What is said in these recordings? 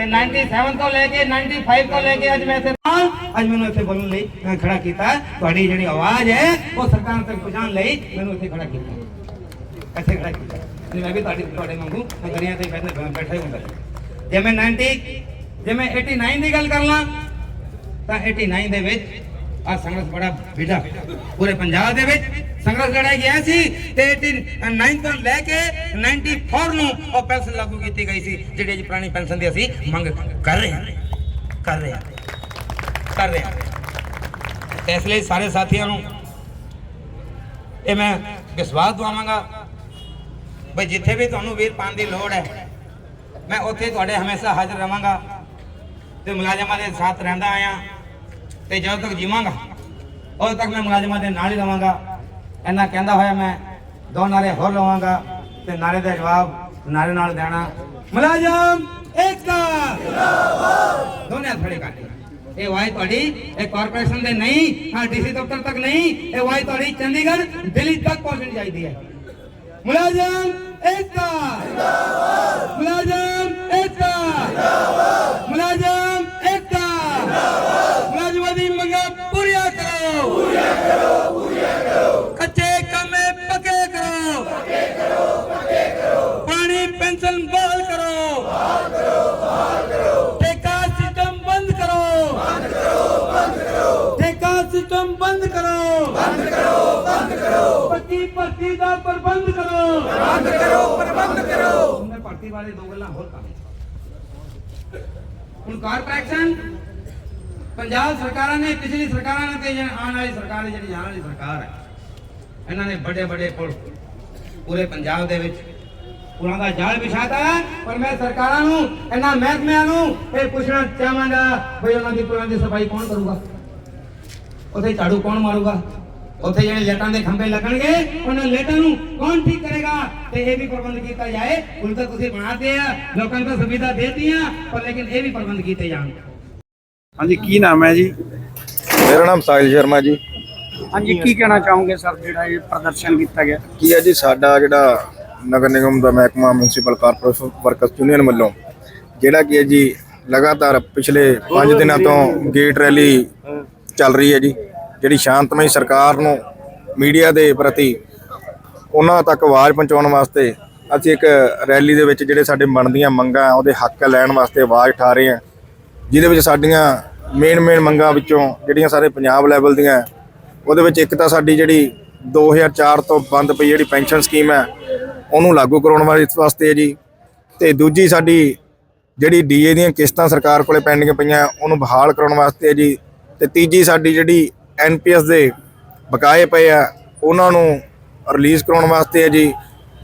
ਤੇ 97 ਤੋਂ ਲੈ ਕੇ 95 ਤੋਂ ਲੈ ਕੇ ਅੱਜ ਮੈਂ ਇੱਥੇ ਅੱਜ ਮੈਨੂੰ ਇੱਥੇ ਬੋਲਣ ਲਈ ਖੜਾ ਕੀਤਾ। ਤੁਹਾਡੀ ਜਿਹੜੀ ਆਵਾਜ਼ ਹੈ, ਉਹ ਸਰਕਾਰ ਤੱਕ ਪਹੁੰਚਾਉਣ ਲਈ ਮੈਨੂੰ ਇੱਥੇ ਖੜਾ ਕੀਤਾ। ਇੱਥੇ ਖੜਾ ਕੀਤਾ। ਨਹੀਂ ਮੈਂ ਵੀ ਤੁਹਾਡੀ ਤੁਹਾਡੇ ਵਾਂਗੂ ਗਰੀਆਂ ਤੇ ਬੈਠੇ ਬੈਠਾ ਹੀ ਹੁੰਦਾ। ਜੇ ਮੈਂ 90 ਜੇ ਮੈਂ 89 ਦੀ ਗੱਲ ਕਰ ਲਾਂ, ਤਾਂ 89 ਦੇ ਵਿੱਚ ਆ ਸੰਘਰਸ਼ ਬੜਾ ਵਿਡਾ ਪੂਰੇ ਪੰਜਾਬ ਦੇ ਵਿੱਚ ਸੰਘਰਸ਼ ਲੜਾਇਆ ਗਿਆ ਸੀ ਤੇ 89 ਤੋਂ ਲੈ ਕੇ 94 ਨੂੰ ਉਹ ਪੈਨਸ਼ਨ ਲਾਗੂ ਕੀਤੀ ਗਈ ਸੀ, ਜਿਹੜੀ ਅੱਜ ਪੁਰਾਣੀ ਪੈਨਸ਼ਨ ਦੀ ਅਸੀਂ ਮੰਗ ਕਰ ਰਹੇ ਹਾਂ। ਕਰ ਰਹੇ ਹਾਂ। ਕਰ ਰਹੇ ਹਾਂ। ਇਸ ਲਈ ਸਾਰੇ ਸਾਥੀਆਂ ਨੂੰ ਇਹ ਮੈਂ ਵਿਸ਼ਵਾਸ ਦਵਾਵਾਂਗਾ ਬਈ ਜਿੱਥੇ ਵੀ ਤੁਹਾਨੂੰ ਵੀਰ ਪਾਣ ਦੀ ਲੋੜ ਹੈ, ਮੈਂ ਉੱਥੇ ਤੁਹਾਡੇ ਹਮੇਸ਼ਾ ਹਾਜ਼ਰ ਰਵਾਂਗਾ ਤੇ ਮੁਲਾਜ਼ਮਾਂ ਦੇ ਸਾਥ ਰਹਿੰਦਾ ਆਇਆ। ਤੇ ਜਦੋਂ ਤੱਕ ਜੀਵਾਂਗਾ, ਉਦੋਂ ਤੱਕ ਮੈਂ ਮੁਲਾਜ਼ਮਾਂ ਦੇ ਨਾਲ ਹੀ ਰਵਾਂਗਾ। ਇਹਨਾਂ ਕਹਿੰਦਾ ਹੋਇਆ ਮੈਂ, ਦੋ ਨਾਰੇ ਹੋਰ ਲਵਾਂਗਾ ਤੇ ਨਾਰੇ ਦਾ ਜਵਾਬ ਨਾਰੇ ਨਾਲ ਦੇਣਾ। ਮੁਲਾਜ਼ਮ ਏਕਤਾ ਜਿੰਦਾਬਾਦ ਦੋਨੇ ਹੱਥ ਖੜੇ ਕਰਦੇ ਇਹ ਵਾਈ ਤੁਹਾਡੀ, ਇਹ ਕਾਰਪੋਰੇਸ਼ਨ ਦੇ ਨਹੀਂ, ਹਾਂ ਡੀਸੀ ਦਫ਼ਤਰ ਤੱਕ ਨਹੀਂ, ਇਹ ਵਾਈ ਤੁਹਾਡੀ ਚੰਡੀਗੜ੍ਹ, ਦਿੱਲੀ ਤੱਕ ਪਹੁੰਚਣੀ ਚਾਹੀਦੀ ਹੈ। ਮੁਲਾਜ਼ਮ ਏਕਤਾ ਜਿੰਦਾਬਾਦ ਮੁਲਾਜ਼ਮ ਏਕਤਾ ਜਿੰਦਾਬਾਦ ਮੁਲਾਜ਼ਮ ਏਕਤਾ ਜਿੰਦਾਬਾਦ ਮੁਲਾਜ਼ਮਾਂ ਦੀ ਮੰਗਾਂ ਪੂਰੀਆਂ ਕਰੋ ਪੂਰੀਆਂ ਕਰੋ ਪੂਰੀਆਂ ਕਰੋ ਕੱਚੇ ਕੰਮੇ ਪੱਕੇ ਕਰੋ। ਪੱਕੇ ਕਰੋ ਪੱਕੇ ਕਰੋ ਪਾਣੀ, ਪੈਨਸ਼ਨ ਬਹਾਲ ਕਰੋ। ਬਹਾਲ ਕਰੋ ਬਹਾਲ ਕਰੋ ਠੇਕਾ, ਸਿਸਟਮ ਬੰਦ ਕਰੋ। ਬੰਦ ਕਰੋ ਬੰਦ ਕਰੋ ਠੇਕਾ, ਸਿਸਟਮ ਬੰਦ ਕਰੋ। ਬੰਦ ਕਰੋ ਬੰਦ ਕਰੋ ਪੱਕੀ ਭਰਤੀ ਦਾ ਪ੍ਰਬੰਧ ਕਰੋ। ਬੰਦ ਕਰੋ ਪ੍ਰਬੰਧ ਕਰੋ ਮੈਂ ਭਰਤੀ ਵਾਲੇ ਦੋ ਗੱਲਾਂ ਹੋਰ ਕੰਮ ਹੁਣ ਕਾਰਪੋਰੇਸ਼ਨ ਪੰਜਾਬ ਸਰਕਾਰਾਂ ਨੇ, ਪਿਛਲੀ ਸਰਕਾਰਾਂ ਨੇ ਤੇ ਆਉਣ ਵਾਲੀ ਸਰਕਾਰ ਜਿਹੜੀ ਆਉਣ ਵਾਲੀ ਸਰਕਾਰ ਹੈ। ਇਹਨਾਂ ਨੇ ਵੱਡੇ ਵੱਡੇ ਪੁਲ ਪੂਰੇ ਪੰਜਾਬ ਦੇ ਵਿੱਚ। ਪੁਲਾਂ ਦਾ ਜਾਲ ਵਿਛਾਤਾ ਹੈ ਪਰ ਮੈਂ ਸਰਕਾਰਾਂ ਨੂੰ ਇਹਨਾਂ ਮਹਿਕਮਿਆਂ ਨੂੰ ਇਹ ਪੁੱਛਣਾ ਚਾਹਾਂਗਾ ਬਈ ਉਹਨਾਂ ਦੀ ਪੁਲਾਂ ਦੀ ਸਫ਼ਾਈ ਕੌਣ ਕਰੂਗਾ? ਉੱਥੇ ਝਾੜੂ ਕੌਣ ਮਾਰੂਗਾ? ਉੱਥੇ ਜਿਹੜੇ ਲੇਟਾਂ ਦੇ ਖੰਭੇ ਲੱਗਣਗੇ ਉਹਨਾਂ ਲੇਟਾਂ ਨੂੰ ਕੌਣ ਠੀਕ ਕਰੇਗਾ? ਤੇ ਇਹ ਵੀ ਪ੍ਰਬੰਧ ਕੀਤਾ ਜਾਏ। ਹੁਣ ਤਾਂ ਤੁਸੀਂ ਬਣਾਤੇ ਆ ਲੋਕਾਂ ਨੂੰ ਤਾਂ ਸੁਵਿਧਾ ਦੇਤੀਆਂ ਪਰ ਲੇਕਿਨ ਇਹ ਵੀ ਪ੍ਰਬੰਧ ਕੀਤੇ ਜਾਣ। ਹਾਂਜੀ ਕੀ ਨਾਮ ਹੈ ਜੀ? ਮੇਰਾ ਨਾਮ ਸਾਹਿਲ ਸ਼ਰਮਾ ਜੀ। ਹਾਂਜੀ ਕੀ ਕਹਿਣਾ ਚਾਹੋਗੇ ਸਰ ਜਿਹੜਾ ਇਹ ਪ੍ਰਦਰਸ਼ਨ ਕੀਤਾ ਗਿਆ? ਕੀ ਹੈ ਜੀ ਸਾਡਾ ਜਿਹੜਾ ਨਗਰ ਨਿਗਮ ਦਾ ਮਹਿਕਮਾ ਮਿਊਨਿਸਪਲ ਕਾਰਪੋਰੇਸ਼ਨ ਵਰਕਰਸ ਯੂਨੀਅਨ ਵੱਲੋਂ ਜਿਹੜਾ ਕੀ ਹੈ ਜੀ ਲਗਾਤਾਰ ਪਿਛਲੇ 5 ਦਿਨਾਂ ਤੋਂ ਗੇਟ ਰੈਲੀ ਚੱਲ ਰਹੀ ਹੈ ਜੀ ਜਿਹੜੀ ਸ਼ਾਂਤਮਈ ਸਰਕਾਰ ਨੂੰ ਮੀਡੀਆ ਦੇ ਪ੍ਰਤੀ ਉਹਨਾਂ ਤੱਕ ਆਵਾਜ਼ ਪਹੁੰਚਾਉਣ ਵਾਸਤੇ ਅਸੀਂ ਇੱਕ ਰੈਲੀ ਦੇ ਵਿੱਚ ਜਿਹੜੇ ਸਾਡੇ ਬਣਦੀਆਂ ਮੰਗਾਂ ਉਹਦੇ ਹੱਕ ਲੈਣ ਵਾਸਤੇ ਆਵਾਜ਼ ਉਠਾ ਰਹੇ ਹਾਂ ਜਿਹਦੇ ਵਿੱਚ ਸਾਡੀਆਂ ਮੇਨ ਮੇਨ ਮੰਗਾਂ ਵਿੱਚੋਂ ਜਿਹੜੀਆਂ ਸਾਰੇ ਪੰਜਾਬ ਲੈਵਲ ਦੀਆਂ ਉਹਦੇ ਵਿੱਚ ਇੱਕ ਤਾਂ ਸਾਡੀ ਜਿਹੜੀ 2004 ਤੋਂ ਬੰਦ ਪਈ ਜਿਹੜੀ ਪੈਨਸ਼ਨ ਸਕੀਮ ਹੈ, ਉਹਨੂੰ ਲਾਗੂ ਕਰਾਉਣ ਵਾਲੇ ਵਾਸਤੇ ਹੈ ਜੀ। ਤੇ ਦੂਜੀ ਸਾਡੀ ਜਿਹੜੀ ਡੀਏ ਦੀਆਂ ਕਿਸ਼ਤਾਂ ਸਰਕਾਰ ਕੋਲੇ ਪੈਂਡਿੰਗ ਪਈਆਂ, ਉਹਨੂੰ ਬਹਾਲ ਕਰਾਉਣ ਵਾਸਤੇ ਹੈ ਜੀ। ਤੇ ਤੀਜੀ ਸਾਡੀ ਜਿਹੜੀ ਐਨਪੀਐਸ ਦੇ ਬਕਾਏ ਪਏ ਆ, ਉਹਨਾਂ ਨੂੰ ਰਿਲੀਜ਼ ਕਰਾਉਣ ਵਾਸਤੇ ਹੈ ਜੀ।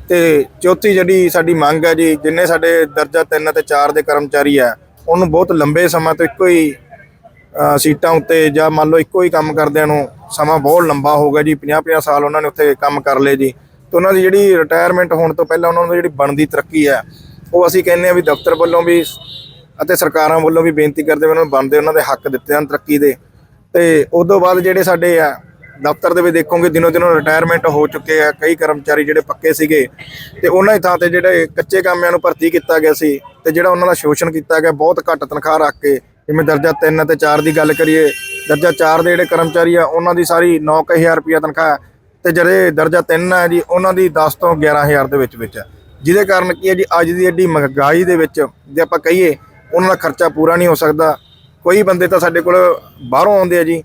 ਤੇ ਚੌਥੀ ਜਿਹੜੀ ਸਾਡੀ ਮੰਗ ਹੈ ਜੀ, ਜਿੰਨੇ ਸਾਡੇ ਦਰਜਾ 3 ਅਤੇ 4 ਦੇ ਕਰਮਚਾਰੀ ਆ ਉਹਨੂੰ ਬਹੁਤ ਲੰਬੇ ਸਮਾਂ ਤੋਂ ਇੱਕੋ ਹੀ ਸੀਟਾਂ ਉੱਤੇ ਜਾਂ ਮੰਨ ਲਓ ਇੱਕੋ ਹੀ ਕੰਮ ਕਰਦਿਆਂ ਨੂੰ ਸਮਾਂ ਬਹੁਤ ਲੰਬਾ ਹੋ ਗਿਆ ਜੀ 50-50 ਸਾਲ ਉਹਨਾਂ ਨੇ ਉੱਥੇ ਕੰਮ ਕਰ ਲਏ ਜੀ। ਤੇ ਉਹਨਾਂ ਦੀ ਜਿਹੜੀ ਰਿਟਾਇਰਮੈਂਟ ਹੋਣ ਤੋਂ ਪਹਿਲਾਂ ਉਹਨਾਂ ਨੂੰ ਜਿਹੜੀ ਬਣਦੀ ਤਰੱਕੀ ਹੈ, ਉਹ ਅਸੀਂ ਕਹਿੰਦੇ ਆ ਵੀ ਦਫ਼ਤਰ ਵੱਲੋਂ ਵੀ ਅਤੇ ਸਰਕਾਰਾਂ ਵੱਲੋਂ ਵੀ ਬੇਨਤੀ ਕਰਦੇ ਵੀ ਉਹਨਾਂ ਨੂੰ ਬਣਦੇ ਉਹਨਾਂ ਦੇ ਹੱਕ ਦਿੱਤੇ ਜਾਣ ਤਰੱਕੀ ਦੇ। ਤੇ ਉਸ ਤੋਂ ਬਾਅਦ ਜਿਹੜੇ ਸਾਡੇ ਆ ਦਫ਼ਤਰ ਦੇ ਵਿੱਚ ਦੇਖੋਗੇ ਦਿਨੋ ਦਿਨੋਂ ਰਿਟਾਇਰਮੈਂਟ ਹੋ ਚੁੱਕੇ ਆ, ਕਈ ਕਰਮਚਾਰੀ ਜਿਹੜੇ ਪੱਕੇ ਸੀਗੇ ਤੇ ਉਹਨਾਂ ਦੀ ਥਾਂ ਤੇ ਜਿਹੜੇ ਕੱਚੇ ਕਾਮਿਆਂ ਨੂੰ ਭਰਤੀ ਕੀਤਾ ਗਿਆ ਸੀ ਤੇ ਜਿਹੜਾ ਉਹਨਾਂ ਦਾ ਸ਼ੋਸ਼ਣ ਕੀਤਾ ਗਿਆ, ਬਹੁਤ ਘੱਟ ਤਨਖਾਹ ਰੱਖ ਕੇ ਜਿਵੇਂ ਦਰਜਾ 3 ਅਤੇ 4 ਦੀ ਗੱਲ ਕਰੀਏ, ਦਰਜਾ 4 ਦੇ ਜਿਹੜੇ ਕਰਮਚਾਰੀ ਆ, ਉਹਨਾਂ ਦੀ ਸਾਰੀ 9000 ਰੁਪਇਆ ਤਨਖਾਹ ਹੈ ਤੇ ਜਿਹੜੇ ਦਰਜਾ 3 ਹੈ ਜੀ, ਉਹਨਾਂ ਦੀ 10 ਤੋਂ 11000 ਦੇ ਵਿੱਚ ਵਿੱਚ ਹੈ। ਜਿਹਦੇ ਕਾਰਨ ਕੀ ਹੈ ਜੀ, ਅੱਜ ਦੀ ਐਡੀ ਮਹਿੰਗਾਈ ਦੇ ਵਿੱਚ ਜੇ ਆਪਾਂ ਕਹੀਏ, ਉਹਨਾਂ ਦਾ ਖਰਚਾ ਪੂਰਾ ਨਹੀਂ ਹੋ ਸਕਦਾ। ਕੋਈ ਬੰਦੇ ਤਾਂ ਸਾਡੇ ਕੋਲ ਬਾਹਰੋਂ ਆਉਂਦੇ ਆ ਜੀ।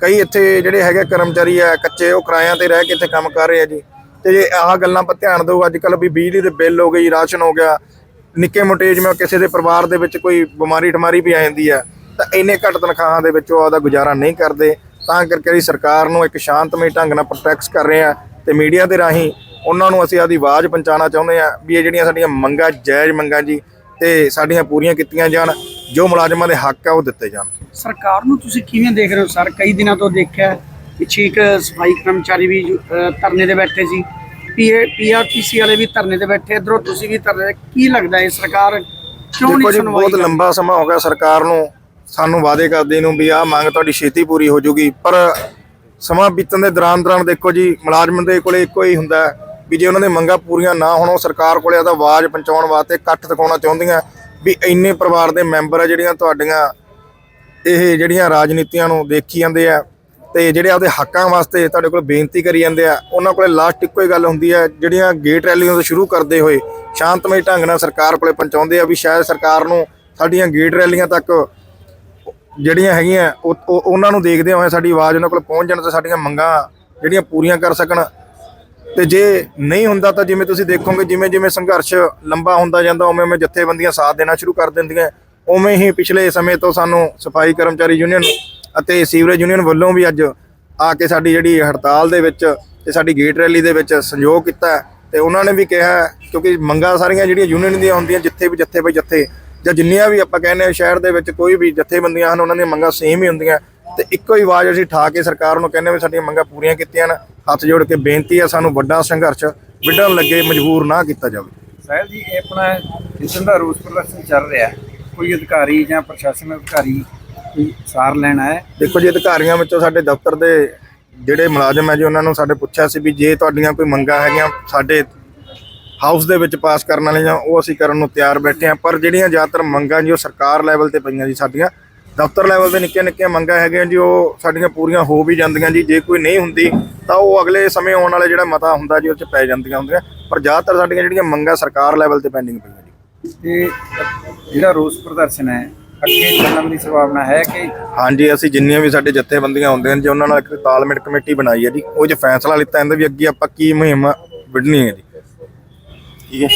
ਕਈ ਇੱਥੇ ਜਿਹੜੇ ਹੈਗੇ ਕਰਮਚਾਰੀ ਆ, ਕੱਚੇ ਉਹ ਕਿਰਾਇਆਂ ਤੇ ਰਹਿ ਕੇ ਇੱਥੇ ਕੰਮ ਕਰ ਰਹੇ ਆ ਜੀ। ਤੇ ਜੇ ਆਹ ਗੱਲਾਂ 'ਤੇ ਧਿਆਨ ਦਿਓ, ਅੱਜ ਕੱਲ ਵੀ ਬਿਜਲੀ ਦੇ ਬਿੱਲ ਹੋ ਗਈ ਰਾਸ਼ਨ ਹੋ ਗਿਆ। ਨਿੱਕੇ ਮੋਟੇ ਜਿਵੇਂ ਕਿਸੇ ਦੇ ਪਰਿਵਾਰ ਦੇ ਵਿੱਚ ਕੋਈ ਬਿਮਾਰੀ ਠਮਾਰੀ ਵੀ ਆ ਜਾਂਦੀ ਆ ਤਾਂ ਇੰਨੇ ਘੱਟ ਤਨਖਾਹਾਂ ਦੇ ਵਿੱਚ ਉਹ ਆਪਦਾ ਗੁਜ਼ਾਰਾ ਨਹੀਂ ਕਰਦੇ। ਤਾਂ ਕਰਕੇ ਅਸੀਂ ਸਰਕਾਰ ਨੂੰ ਇੱਕ ਸ਼ਾਂਤਮਈ ਢੰਗ ਨਾਲ ਪ੍ਰੋਟੈਕਟ ਕਰ ਰਹੇ ਆ ਤੇ ਮੀਡੀਆ ਦੇ ਰਾਹੀਂ ਉਹਨਾਂ ਨੂੰ ਅਸੀਂ ਆਦੀ ਆਵਾਜ਼ ਪਹੁੰਚਾਉਣਾ ਚਾਹੁੰਦੇ ਆ ਵੀ ਇਹ ਜਿਹੜੀਆਂ ਸਾਡੀਆਂ ਮੰਗਾਂ, ਜਾਇਜ਼ ਮੰਗਾਂ ਜੀ, ਤੇ ਸਾਡੀਆਂ ਪੂਰੀਆਂ ਕੀਤੀਆਂ ਜਾਣ, ਜੋ ਮੁਲਾਜ਼ਮਾਂ ਦੇ ਹੱਕ ਆ ਉਹ ਦਿੱਤੇ ਜਾਣ। ਸਰਕਾਰ ਨੂੰ ਤੁਸੀਂ ਕਿਵੇਂ ਦੇਖ ਰਹੇ ਹੋ ਸਰ? ਕਈ ਦਿਨਾਂ ਤੋਂ ਦੇਖਿਆ ਪਿੱਛੇ ਇੱਕ ਸਫ਼ਾਈ ਕਰਮਚਾਰੀ ਵੀ ਧਰਨੇ ਤੇ ਬੈਠੇ ਸੀ। ਪੀਏ ਪੀਆਰਟੀਸੀ ਵਾਲੇ ਵੀ ਧਰਨੇ ਤੇ ਬੈਠੇ ਇਧਰੋਂ ਤੁਸੀਂ ਵੀ ਧਰਨੇ ਕੀ ਲੱਗਦਾ ਹੈ ਸਰਕਾਰ ਕਿਉਂ ਨਹੀਂ ਸੁਣਵਾਈ ਬਹੁਤ? ਲੰਬਾ ਸਮਾਂ ਹੋ ਗਿਆ ਸਰਕਾਰ ਨੂੰ ਸਾਨੂੰ ਵਾਅਦੇ ਕਰਦੇ ਨੂੰ ਵੀ ਆਹ ਮੰਗ ਤੁਹਾਡੀ ਛੇਤੀ ਪੂਰੀ ਹੋ ਜਾਊਗੀ ਪਰ ਸਮਾਂ ਬੀਤਣ ਦੇ ਦੌਰਾਨ ਦੌਰਾਨ ਦੇਖੋ ਜੀ ਮੁਲਾਜ਼ਮ ਦੇ ਕੋਲੇ ਇੱਕੋ ਹੀ ਹੁੰਦਾ ਵੀ ਜੇ ਉਹਨਾਂ ਦੇ ਮੰਗਾਂ ਪੂਰੀਆਂ ਨਾ ਹੋਣ ਉਹ ਸਰਕਾਰ ਕੋਲੇ ਆਦਾ ਆਵਾਜ਼ ਪਹੁੰਚਾਉਣ ਵਾਸਤੇ ਇਕੱਠ ਦਿਖਾਉਣਾ ਚਾਹੁੰਦੀਆਂ ਵੀ ਇੰਨੇ ਪਰਿਵਾਰ ਦੇ ਮੈਂਬਰ ਆ ਜਿਹੜੀਆਂ ਤੁਹਾਡੀਆਂ ਇਹ ਜਿਹੜੀਆਂ ਰਾਜਨੀਤੀਆਂ ਨੂੰ ਦੇਖੀ ਜਾਂਦੇ ਆ ਤੇ ਜਿਹੜੇ ਆਪਦੇ ਹੱਕਾਂ ਵਾਸਤੇ ਤੁਹਾਡੇ ਕੋਲ ਬੇਨਤੀ ਕਰੀ ਜਾਂਦੇ ਆ, ਉਹਨਾਂ ਕੋਲੇ ਲਾਸਟ ਇੱਕੋ ਹੀ ਗੱਲ ਹੁੰਦੀ ਹੈ ਜਿਹੜੀਆਂ ਗੇਟ ਰੈਲੀਆਂ ਤੋਂ ਸ਼ੁਰੂ ਕਰਦੇ ਹੋਏ ਸ਼ਾਂਤਮਈ ਢੰਗ ਨਾਲ ਸਰਕਾਰ ਕੋਲੇ ਪਹੁੰਚਾਉਂਦੇ ਆ ਵੀ ਸ਼ਾਇਦ ਸਰਕਾਰ ਨੂੰ ਸਾਡੀਆਂ ਗੇਟ ਰੈਲੀਆਂ ਤੱਕ ਜਿਹੜੀਆਂ ਹੈਗੀਆਂ, ਉਹ ਉਹਨਾਂ ਨੂੰ ਦੇਖਦੇ ਹੋਏ ਸਾਡੀ ਆਵਾਜ਼ ਉਹਨਾਂ ਕੋਲ ਪਹੁੰਚ ਜਾਣ ਤੇ ਸਾਡੀਆਂ ਮੰਗਾਂ ਜਿਹੜੀਆਂ ਪੂਰੀਆਂ ਕਰ ਸਕਣ। ਤੇ ਜੇ ਨਹੀਂ ਹੁੰਦਾ ਤਾਂ ਜਿਵੇਂ ਤੁਸੀਂ ਦੇਖੋਗੇ, ਜਿਵੇਂ ਜਿਵੇਂ ਸੰਘਰਸ਼ ਲੰਬਾ ਹੁੰਦਾ ਜਾਂਦਾ, ਉਵੇਂ ਉਵੇਂ ਜਥੇਬੰਦੀਆਂ ਸਾਥ ਦੇਣਾ ਸ਼ੁਰੂ ਕਰ ਦਿੰਦੀਆਂ। ਉਵੇਂ ਹੀ ਪਿਛਲੇ ਸਮੇਂ ਤੋਂ ਸਾਨੂੰ ਸਫ਼ਾਈ ਕਰਮਚਾਰੀ ਯੂਨੀਅਨ ਅਤੇ ਸੀਵਰੇਜ ਯੂਨੀਅਨ ਵੱਲੋਂ ਵੀ ਅੱਜ ਆ ਕੇ ਸਾਡੀ ਜਿਹੜੀ ਹੜਤਾਲ ਦੇ ਵਿੱਚ ਤੇ ਸਾਡੀ ਗੇਟ ਰੈਲੀ ਦੇ ਵਿੱਚ ਸਹਿਯੋਗ ਕੀਤਾ ਹੈ। ਤੇ ਉਹਨਾਂ ਨੇ ਵੀ ਕਿਹਾ ਕਿਉਂਕਿ ਮੰਗਾਂ ਸਾਰੀਆਂ ਜਿਹੜੀਆਂ ਯੂਨੀਅਨ ਦੀਆਂ ਹੁੰਦੀਆਂ, ਜਿੱਥੇ ਵੀ, ਜੱਥੇ ਬਈ ਜੱਥੇ, ਜਾਂ ਜਿੰਨੀਆਂ ਵੀ ਆਪਾਂ ਕਹਿੰਦੇ ਹਾਂ ਸ਼ਹਿਰ ਦੇ ਵਿੱਚ ਕੋਈ ਵੀ ਜਥੇਬੰਦੀਆਂ ਹਨ, ਉਹਨਾਂ ਦੀਆਂ ਮੰਗਾਂ ਸੇਮ ਹੀ ਹੁੰਦੀਆਂ। ਤੇ ਇੱਕੋ ਹੀ ਆਵਾਜ਼ ਅਸੀਂ ਠਾ ਕੇ ਸਰਕਾਰ ਨੂੰ ਕਹਿੰਦੇ ਵੀ ਸਾਡੀਆਂ ਮੰਗਾਂ ਪੂਰੀਆਂ ਕੀਤੀਆਂ ਹਨ ਹੱਥ ਜੋੜ ਕੇ ਬੇਨਤੀ ਆ ਸਾਨੂੰ ਵੱਡਾ ਸੰਘਰਸ਼ ਵਿੱਢਣ ਲੱਗੇ, ਮਜਬੂਰ ਨਾ ਕੀਤਾ ਜਾਵੇ। ਸਾਹਿਬ ਜੀ, ਇਹ ਆਪਣਾ ਜਿਸਮ ਦਾ ਰੋਸ ਪ੍ਰਦਰਸ਼ਨ ਚੱਲ ਰਿਹਾ ਕੋਈ ਅਧਿਕਾਰੀ ਜਾਂ ਪ੍ਰਸ਼ਾਸਨ ਅਧਿਕਾਰੀ ਸਾਰ ਲੈਣਾ ਹੈ। ਦੇਖੋ ਜੀ ਅਧਿਕਾਰੀਆਂ ਵਿੱਚੋਂ ਸਾਡੇ ਦਫ਼ਤਰ ਦੇ ਜਿਹੜੇ ਮੁਲਾਜ਼ਮ ਹੈ ਜੀ ਉਹਨਾਂ ਨੂੰ ਸਾਡੇ ਪੁੱਛਿਆ ਸੀ ਵੀ ਜੇ ਤੁਹਾਡੀਆਂ ਕੋਈ ਮੰਗਾਂ ਹੈਗੀਆਂ ਸਾਡੇ ਹਾਊਸ ਦੇ ਵਿੱਚ ਪਾਸ ਕਰਨ ਵਾਲੀਆਂ ਉਹ ਅਸੀਂ ਕਰਨ ਨੂੰ ਤਿਆਰ ਬੈਠੇ ਹਾਂ। ਪਰ ਜਿਹੜੀਆਂ ਜ਼ਿਆਦਾਤਰ ਮੰਗਾਂ ਜੀ ਉਹ ਸਰਕਾਰ ਲੈਵਲ ਤੇ ਪਈਆਂ ਜੀ ਸਾਡੀਆਂ। ਦਫ਼ਤਰ ਲੈਵਲ ਤੇ ਨਿੱਕੀਆਂ ਨਿੱਕੀਆਂ ਮੰਗਾਂ ਹੈਗੀਆਂ ਜੀ ਉਹ ਸਾਡੀਆਂ ਪੂਰੀਆਂ ਹੋ ਵੀ ਜਾਂਦੀਆਂ ਜੀ। ਜੇ ਕੋਈ ਨਹੀਂ ਹੁੰਦੀ ਤਾਂ ਉਹ ਅਗਲੇ ਸਮੇਂ ਆਉਣ ਵਾਲੇ ਜਿਹੜਾ ਮਤਾ ਹੁੰਦਾ ਜੀ ਉਹ 'ਚ ਪੈ ਜਾਂਦੀਆਂ ਹੁੰਦੀਆਂ। ਪਰ ਜ਼ਿਆਦਾਤਰ ਸਾਡੀਆਂ ਜਿਹੜੀਆਂ ਮੰਗਾਂ ਸਰਕਾਰ ਲੈਵਲ ਤੇ ਪੈਂਡਿੰਗ ਪਈਆਂ ਜੀ। ਤੇ ਜਿਹੜਾ ਰੋਸ ਪ੍ਰਦਰਸ਼ਨ ਹੈ ਅੱਗੇ ਚੱਲਣ ਦੀ ਸੰਭਾਵਨਾ ਹੈ ਕਿ? ਹਾਂਜੀ, ਅਸੀਂ ਜਿੰਨੀਆਂ ਵੀ ਸਾਡੇ ਜਥੇਬੰਦੀਆਂ ਹੁੰਦੀਆਂ ਨੇ ਜੀ, ਉਹਨਾਂ ਨਾਲ ਇੱਕ ਤਾਲਮੇਲ ਕਮੇਟੀ ਬਣਾਈ ਹੈ ਜੀ। ਉਹ 'ਚ ਫੈਸਲਾ ਲਿੱਤਾ ਜਾਂਦਾ ਵੀ ਅੱਗੇ ਆਪਾਂ ਕੀ ਮੁਹਿੰਮ ਵਿੱਢਣੀ ਹੈ ਜੀ। ਠੀਕ ਹੈ